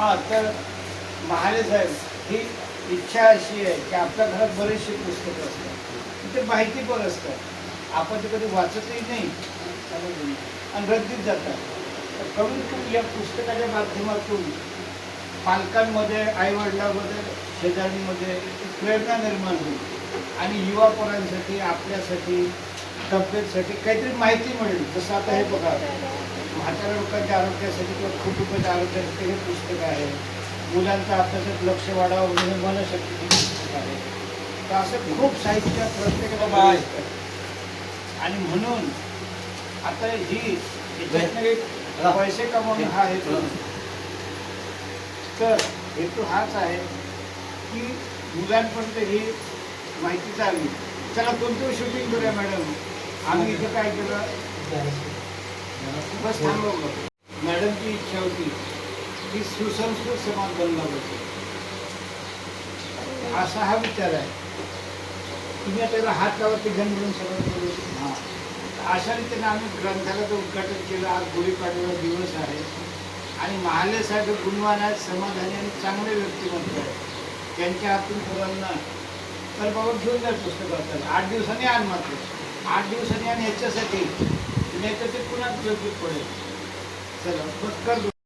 हा तर महाले साहेब ही इच्छा अशी आहे की आपल्या घरात बरेचसे पुस्तकं असतात. ते माहिती पण असतात. आपण ते कधी वाचतही नाही. आणि रद्दीत जातात. तर कमीत कमी या पुस्तकाच्या माध्यमातून पालकांमध्ये आईवडिलांमध्ये शेजारीमध्ये प्रेरणा निर्माण होईल. आणि युवा पोरांसाठी आपल्यासाठी तब्येतसाठी काहीतरी माहिती मिळेल. जसं आता हे बघा. म्हाताऱ्या लोकांच्या आरोग्यासाठी किंवा कुटुंबाच्या आरोग्यासाठी हे पुस्तक आहे. मुलांचं अभ्यासात लक्ष वाढावं म्हणून मनशक्ती पुस्तक आहे. तर असं खूप साहित्य प्रत्येकाला बघायचं आणि म्हणून आता ही पैसे कमवणं हा हेतू तर हेतू हाच आहे की मुलांपर्यंत ही माहिती चालली. चला कोणतं शूटिंग करूया मॅडम आम्ही इथं काय केलं? बस थांबवलं मॅडमची इच्छा होती की सुसंस्कृत समाज बनला पाहिजे. असा हा विचार आहे. तुम्ही त्याला हात लावत घन म्हणून सगळं करू हां. अशा रीतीने आम्ही ग्रंथालयाचं उद्घाटन केलं. आज गुढीपाडवा दिवस आहे. आणि महाले साहेब गुणवान आहेत समाधानी आणि चांगले व्यक्तिमत्व आहेत. त्यांच्या हातून पोरांना तर बाबा घेऊन जाईल पुस्तक वाचायला. आठ दिवसांनी आण मात्र. आठ दिवसांनी आणि याच्यासाठी नाही तर ते पुन्हा उपयोगी पडेल चला बस कर.